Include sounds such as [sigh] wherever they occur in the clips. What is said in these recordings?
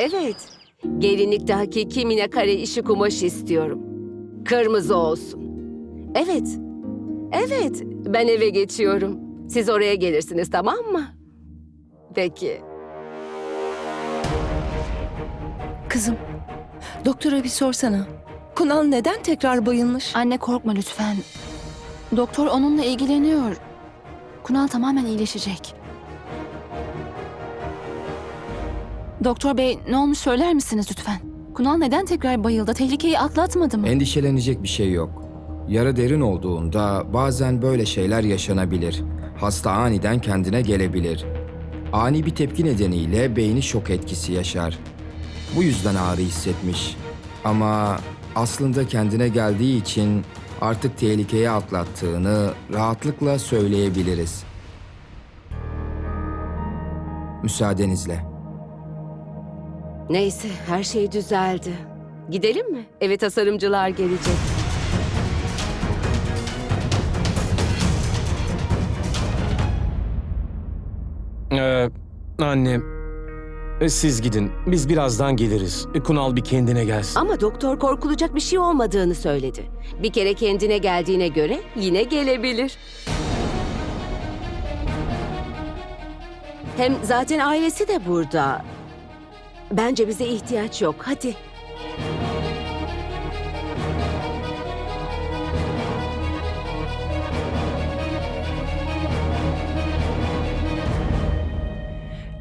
Evet. Gelinlikte hakiki minakare işi kumaş istiyorum. Kırmızı olsun. Evet. Evet. Ben eve geçiyorum. Siz oraya gelirsiniz tamam mı? Peki. Kızım, doktora bir sorsana. Kunal neden tekrar bayılmış? Anne korkma lütfen. Doktor onunla ilgileniyor. Kunal tamamen iyileşecek. Doktor bey ne olmuş söyler misiniz lütfen? Kunal neden tekrar bayıldı? Tehlikeyi atlatmadı mı? Endişelenecek bir şey yok. Yara derin olduğunda bazen böyle şeyler yaşanabilir. Hasta aniden kendine gelebilir. Ani bir tepki nedeniyle beyni şok etkisi yaşar. Bu yüzden ağrı hissetmiş. Ama aslında kendine geldiği için artık tehlikeyi atlattığını rahatlıkla söyleyebiliriz. Müsaadenizle. Neyse her şey düzeldi. Gidelim mi? Eve tasarımcılar gelecek. Ee, anne, e, siz gidin. Biz birazdan geliriz. E, Kunal bir kendine gelsin. Ama doktor korkulacak bir şey olmadığını söyledi. Bir kere kendine geldiğine göre yine gelebilir. Hem zaten ailesi de burada. Bence bize ihtiyaç yok. Hadi.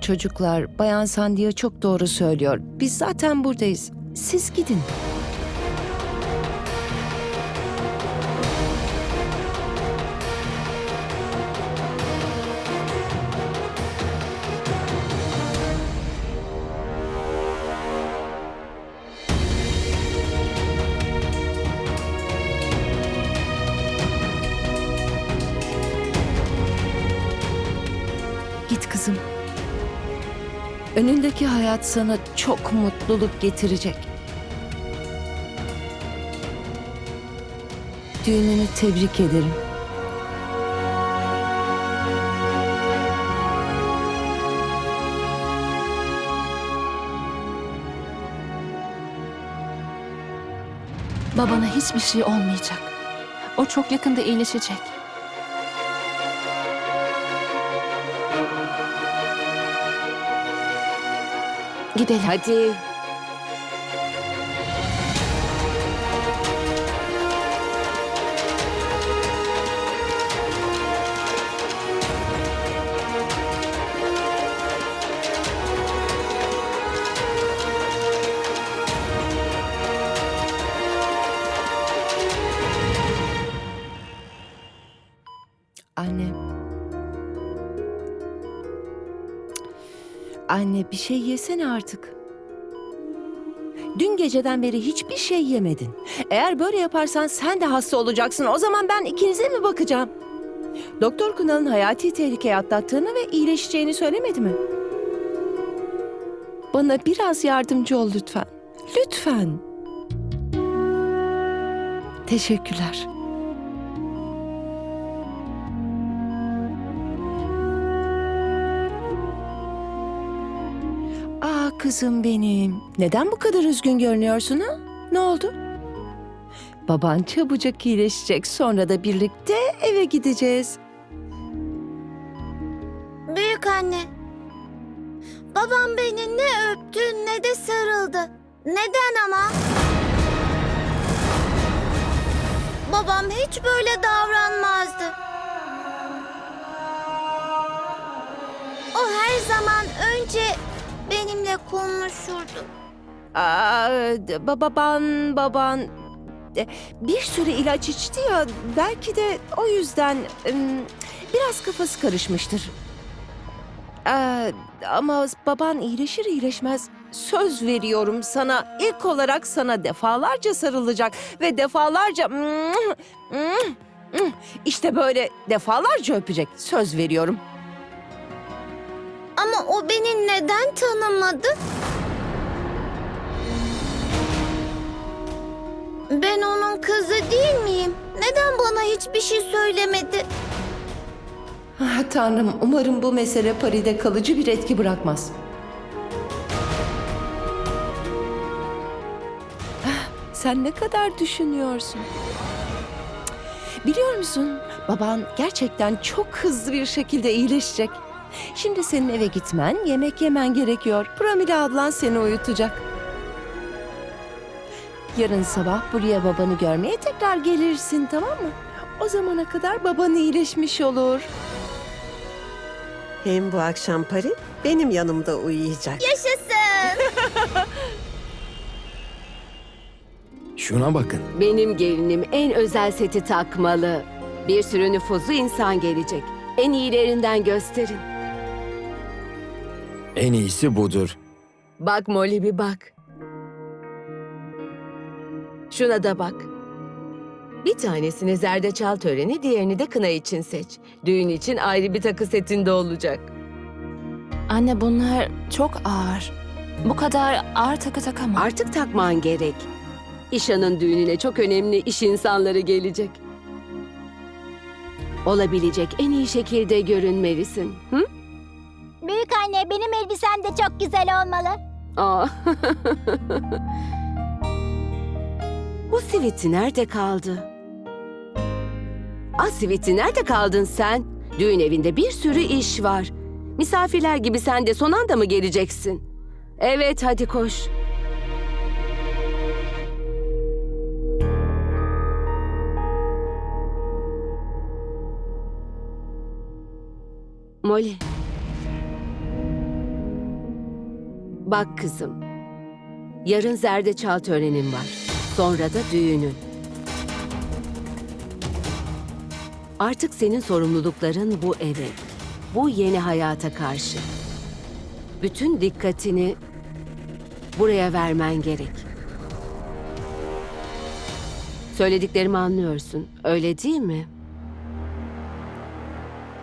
Çocuklar, Bayan Sandia çok doğru söylüyor. Biz zaten buradayız. Siz gidin. Önündeki hayat sana çok mutluluk getirecek. Düğününü tebrik ederim. Babana hiçbir şey olmayacak. O çok yakında iyileşecek. Gidelim. Hadi. Anne bir şey yesene artık. Dün geceden beri hiçbir şey yemedin. Eğer böyle yaparsan sen de hasta olacaksın. O zaman ben ikinize mi bakacağım? Doktor Kunal'ın hayati tehlikeyi atlattığını ve iyileşeceğini söylemedi mi? Bana biraz yardımcı ol lütfen. Lütfen. Teşekkürler. Kızım benim. Neden bu kadar üzgün görünüyorsun ha? Ne oldu? Baban çabucak iyileşecek. Sonra da birlikte eve gideceğiz. Büyük anne. Babam beni ne öptü ne de sarıldı. Neden ama? Babam hiç böyle davranmazdı. O her zaman önce benimle konuşurdu. Aa, baban baban bir sürü ilaç içti ya belki de o yüzden biraz kafası karışmıştır. Aa, ama baban iyileşir iyileşmez söz veriyorum sana ilk olarak sana defalarca sarılacak ve defalarca işte böyle defalarca öpecek söz veriyorum. Ama o beni neden tanımadı? Ben onun kızı değil miyim? Neden bana hiçbir şey söylemedi? Ah, tanrım umarım bu mesele Pari'de kalıcı bir etki bırakmaz. Ah, Sen ne kadar düşünüyorsun? Biliyor musun baban gerçekten çok hızlı bir şekilde iyileşecek. Şimdi senin eve gitmen, yemek yemen gerekiyor. Pramila ablan seni uyutacak. Yarın sabah buraya babanı görmeye tekrar gelirsin tamam mı? O zamana kadar baban iyileşmiş olur. Hem bu akşam Pari benim yanımda uyuyacak. Yaşasın. [laughs] Şuna bakın. Benim gelinim en özel seti takmalı. Bir sürü nüfuzlu insan gelecek. En iyilerinden gösterin. En iyisi budur. Bak Molly bir bak. Şuna da bak. Bir tanesini zerdeçal töreni, diğerini de kına için seç. Düğün için ayrı bir takı setinde olacak. Anne bunlar çok ağır. Bu kadar ağır takı takamam. Artık takman gerek. İşan'ın düğününe çok önemli iş insanları gelecek. Olabilecek en iyi şekilde görünmelisin. Hı? Elbisem de çok güzel olmalı. Aa. [laughs] Bu siviti nerede kaldı? Aa siviti nerede kaldın sen? Düğün evinde bir sürü iş var. Misafirler gibi sen de son anda mı geleceksin? Evet hadi koş. Molly. Bak kızım. Yarın zerdeçal törenin var. Sonra da düğünün. Artık senin sorumlulukların bu eve, bu yeni hayata karşı. Bütün dikkatini buraya vermen gerek. Söylediklerimi anlıyorsun, öyle değil mi?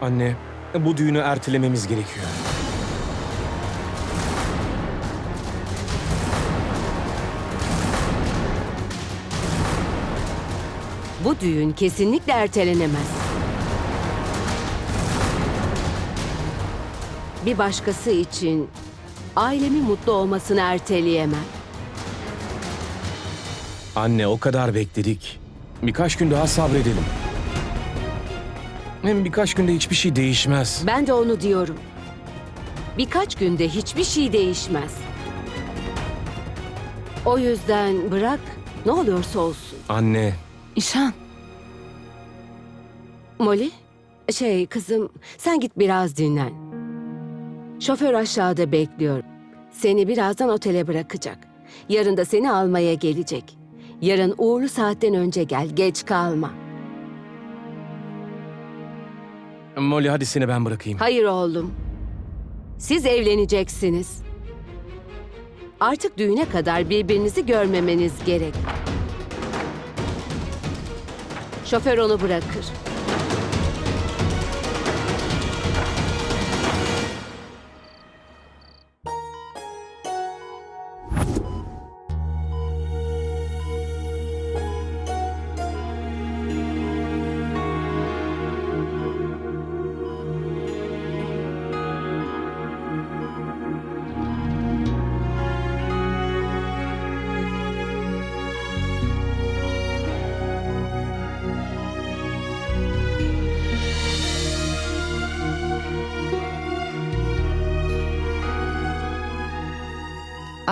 Anne, bu düğünü ertelememiz gerekiyor. Bu düğün kesinlikle ertelenemez. Bir başkası için ailemin mutlu olmasını erteleyemem. Anne o kadar bekledik. Birkaç gün daha sabredelim. Hem birkaç günde hiçbir şey değişmez. Ben de onu diyorum. Birkaç günde hiçbir şey değişmez. O yüzden bırak ne oluyorsa olsun. Anne, İşan, Molly, şey kızım sen git biraz dinlen. Şoför aşağıda bekliyor. Seni birazdan otele bırakacak. Yarın da seni almaya gelecek. Yarın uğurlu saatten önce gel, geç kalma. Molly hadi seni ben bırakayım. Hayır oğlum. Siz evleneceksiniz. Artık düğüne kadar birbirinizi görmemeniz gerek. Şoför onu bırakır.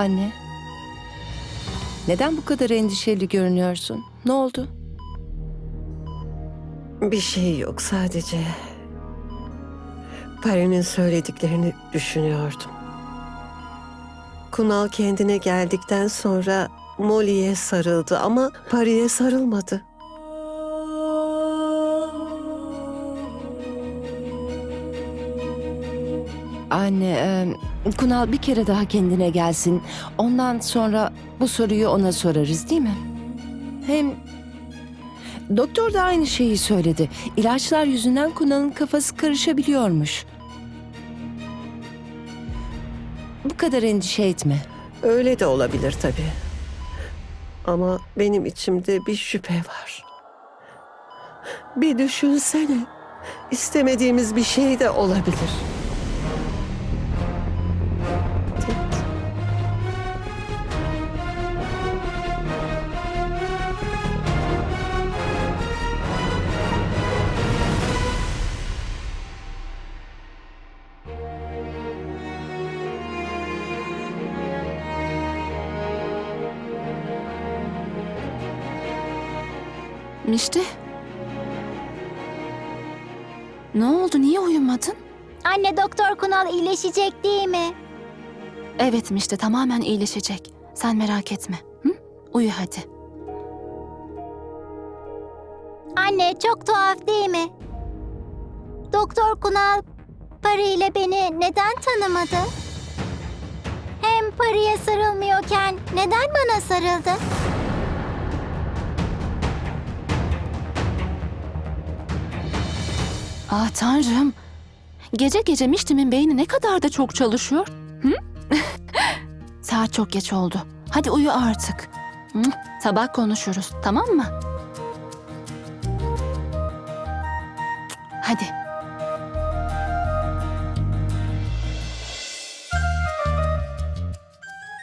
Anne. Neden bu kadar endişeli görünüyorsun? Ne oldu? Bir şey yok sadece. Pari'nin söylediklerini düşünüyordum. Kunal kendine geldikten sonra Molly'e sarıldı ama Pari'ye sarılmadı. Anne, e, Kunal bir kere daha kendine gelsin. Ondan sonra bu soruyu ona sorarız değil mi? Hem doktor da aynı şeyi söyledi. İlaçlar yüzünden Kunal'ın kafası karışabiliyormuş. Bu kadar endişe etme. Öyle de olabilir tabii. Ama benim içimde bir şüphe var. Bir düşünsene. İstemediğimiz bir şey de olabilir. Mişti. Ne oldu? Niye uyumadın? Anne Doktor Kunal iyileşecek değil mi? Evet Mişti tamamen iyileşecek. Sen merak etme. Hı? Uyu hadi. Anne çok tuhaf değil mi? Doktor Kunal Pari ile beni neden tanımadı? Hem Pari'ye sarılmıyorken neden bana sarıldı? Ah tanrım. Gece gece Mişti'min beyni ne kadar da çok çalışıyor. Hı? [laughs] Saat çok geç oldu. Hadi uyu artık. Hı? Sabah konuşuruz tamam mı? Hadi.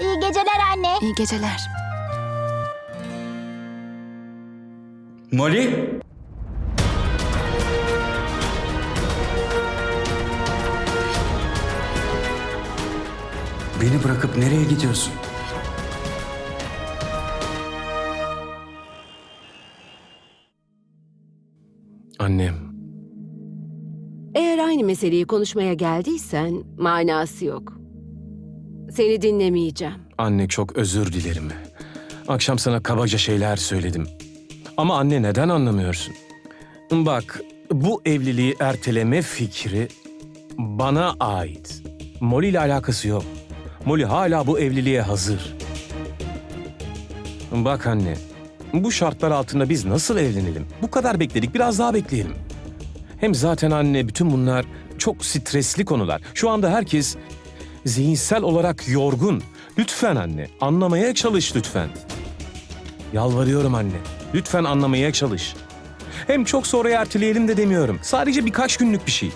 İyi geceler anne. iyi geceler. Molly? Beni bırakıp nereye gidiyorsun? Annem, Eğer aynı meseleyi konuşmaya geldiysen manası yok. Seni dinlemeyeceğim. anne çok özür dilerim. Akşam sana kabaca şeyler söyledim. Ama anne neden anlamıyorsun? Bak, bu evliliği erteleme fikri bana ait. Molly ile alakası yok. Molly hala bu evliliğe hazır. Bak anne, bu şartlar altında biz nasıl evlenelim? Bu kadar bekledik, biraz daha bekleyelim. Hem zaten anne bütün bunlar çok stresli konular. Şu anda herkes zihinsel olarak yorgun. Lütfen anne, anlamaya çalış lütfen. Yalvarıyorum anne, lütfen anlamaya çalış. Hem çok sonra erteleyelim de demiyorum. Sadece birkaç günlük bir şey.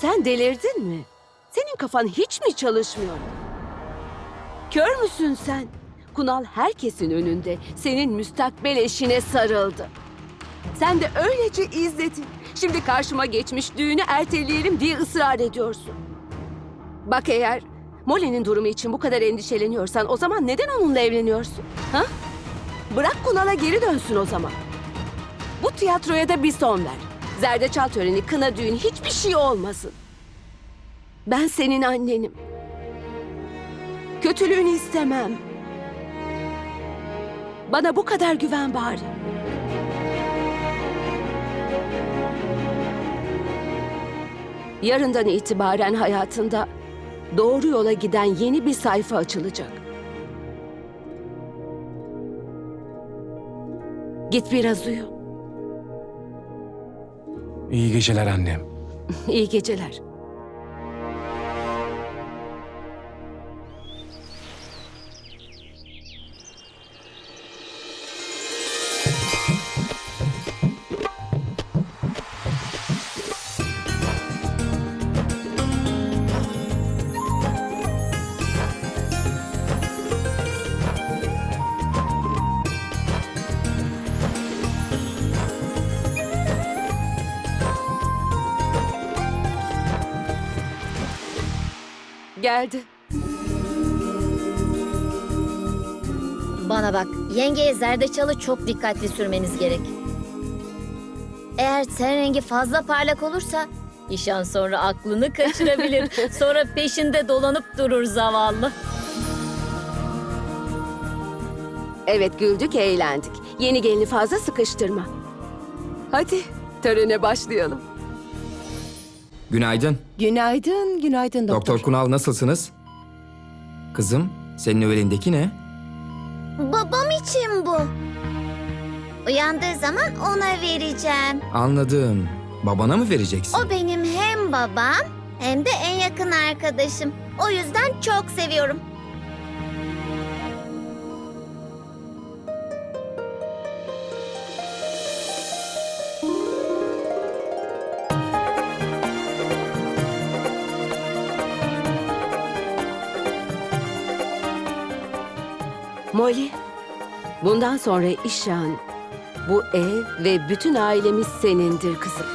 Sen delirdin mi? Senin kafan hiç mi çalışmıyor? Kör müsün sen? Kunal herkesin önünde senin müstakbel eşine sarıldı. Sen de öylece izledin. Şimdi karşıma geçmiş düğünü erteleyelim diye ısrar ediyorsun. Bak eğer Molly'nin durumu için bu kadar endişeleniyorsan o zaman neden onunla evleniyorsun? Ha? Bırak Kunal'a geri dönsün o zaman. Bu tiyatroya da bir son ver. Zerdeçal töreni, kına düğün hiçbir şey olmasın. Ben senin annenim. Kötülüğünü istemem. Bana bu kadar güven bari. Yarından itibaren hayatında doğru yola giden yeni bir sayfa açılacak. Git biraz uyu. İyi geceler annem. İyi geceler. Geldi. Bana bak, yengeye zerdeçalı çok dikkatli sürmeniz gerek. Eğer ten rengi fazla parlak olursa nişan sonra aklını kaçırabilir. [laughs] sonra peşinde dolanıp durur zavallı. Evet güldük, eğlendik. Yeni gelini fazla sıkıştırma. Hadi törene başlayalım. Günaydın. Günaydın, günaydın doktor. Doktor Kunal nasılsınız? Kızım, senin o elindeki ne? Babam için bu. Uyandığı zaman ona vereceğim. Anladım. Babana mı vereceksin? O benim hem babam hem de en yakın arkadaşım. O yüzden çok seviyorum. Molly, bundan sonra işan, bu ev ve bütün ailemiz senindir kızım.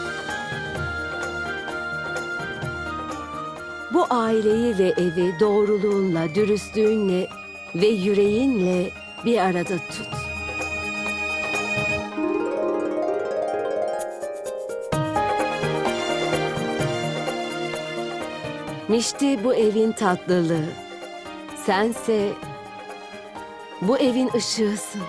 Bu aileyi ve evi doğruluğunla, dürüstlüğünle ve yüreğinle bir arada tut. Mişti bu evin tatlılığı. Sense bu evin ışığısın.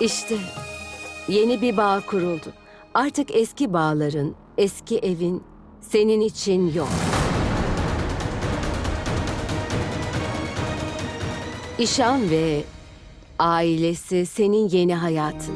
İşte yeni bir bağ kuruldu. Artık eski bağların, eski evin senin için yok. İşan ve ailesi senin yeni hayatın.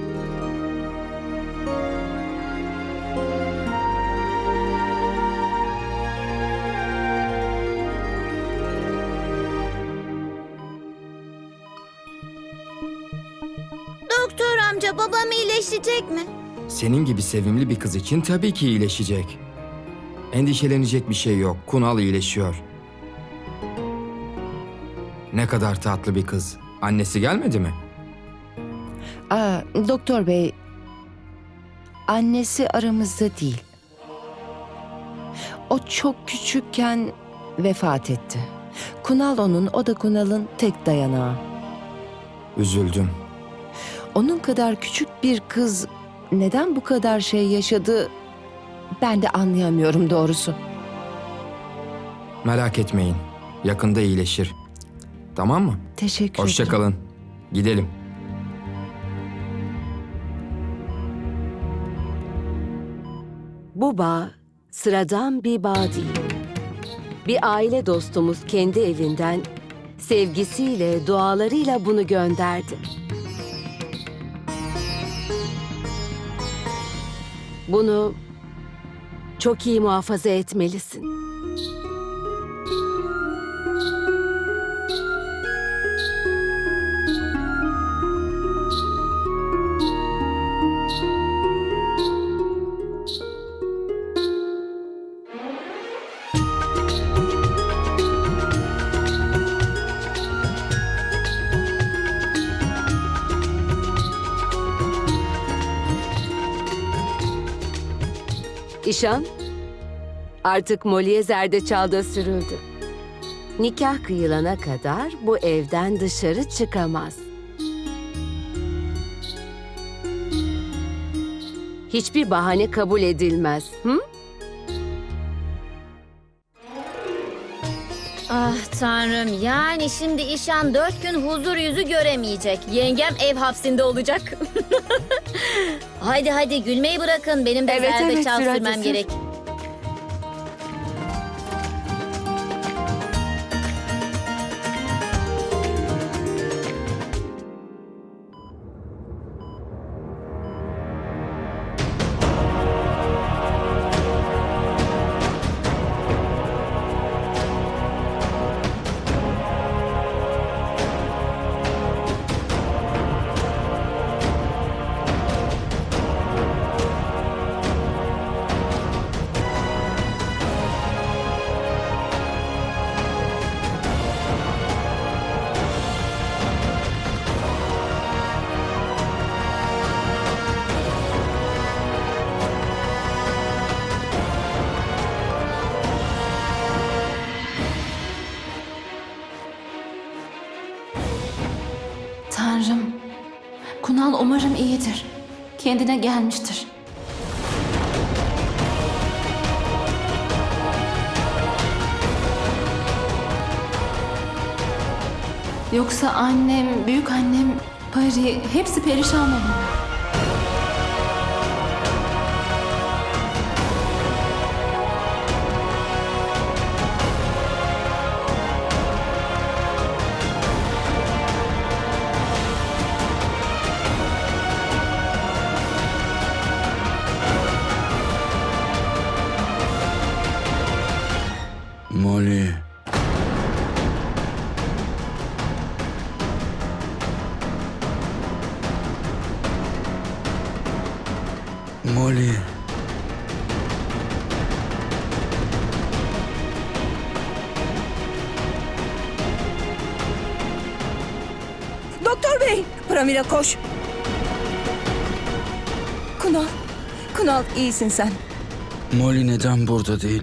Doktor amca babam iyileşecek mi? Senin gibi sevimli bir kız için tabii ki iyileşecek. Endişelenecek bir şey yok. Kunal iyileşiyor. Ne kadar tatlı bir kız. Annesi gelmedi mi? Aa, doktor bey, annesi aramızda değil. O çok küçükken vefat etti. Kunal onun, o da Kunal'ın tek dayanağı. Üzüldüm. Onun kadar küçük bir kız neden bu kadar şey yaşadı ben de anlayamıyorum doğrusu. Merak etmeyin. Yakında iyileşir. Tamam mı? Teşekkür Hoşça ederim. kalın. Gidelim. Bu bağ sıradan bir bağ değil. Bir aile dostumuz kendi evinden sevgisiyle, dualarıyla bunu gönderdi. Bunu çok iyi muhafaza etmelisin. İşan, artık Molly'e zerdeçalda sürüldü. Nikah kıyılana kadar bu evden dışarı çıkamaz. Hiçbir bahane kabul edilmez. Hı? Ah tanrım yani şimdi İşan dört gün huzur yüzü göremeyecek. Yengem ev hapsinde olacak. [laughs] haydi hadi gülmeyi bırakın benim de Evet, evet, zerdeçal Sürat sürmem gerek. Umarım iyidir. Kendine gelmiştir. Yoksa annem, büyük annem, Pari hepsi perişan olur. Pramila koş. Kunal, Kunal iyisin sen. Molly neden burada değil?